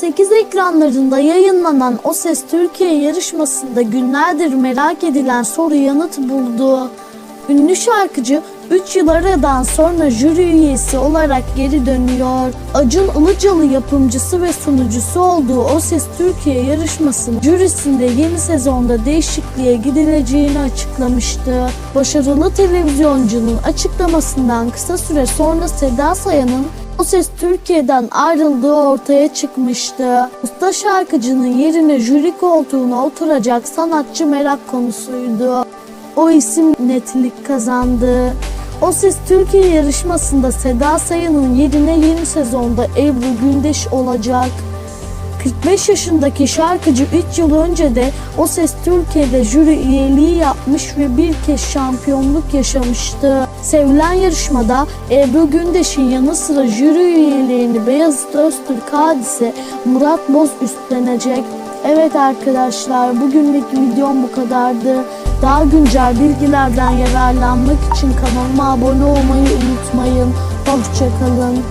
TRT8 ekranlarında yayınlanan O Ses Türkiye yarışmasında günlerdir merak edilen soru yanıt buldu. Ünlü şarkıcı 3 yıl aradan sonra jüri üyesi olarak geri dönüyor. Acun Ilıcalı yapımcısı ve sunucusu olduğu O Ses Türkiye yarışmasının jürisinde yeni sezonda değişikliğe gidileceğini açıklamıştı. Başarılı televizyoncunun açıklamasından kısa süre sonra Seda Sayan'ın o ses Türkiye'den ayrıldığı ortaya çıkmıştı. Usta şarkıcının yerine jüri koltuğuna oturacak sanatçı merak konusuydu. O isim netlik kazandı. O Ses Türkiye yarışmasında Seda Sayan'ın yerine yeni sezonda Ebru Gündeş olacak. 45 yaşındaki şarkıcı 3 yıl önce de O Ses Türkiye'de jüri üyeliği yapmış ve bir kez şampiyonluk yaşamıştı. Sevilen yarışmada Ebru Gündeş'in yanı sıra jüri üyeliğini Beyazıt Öztürk Hadise Murat Boz üstlenecek. Evet arkadaşlar bugünlük videom bu kadardı. Daha güncel bilgilerden yararlanmak için kanalıma abone olmayı unutmayın. Hoşçakalın.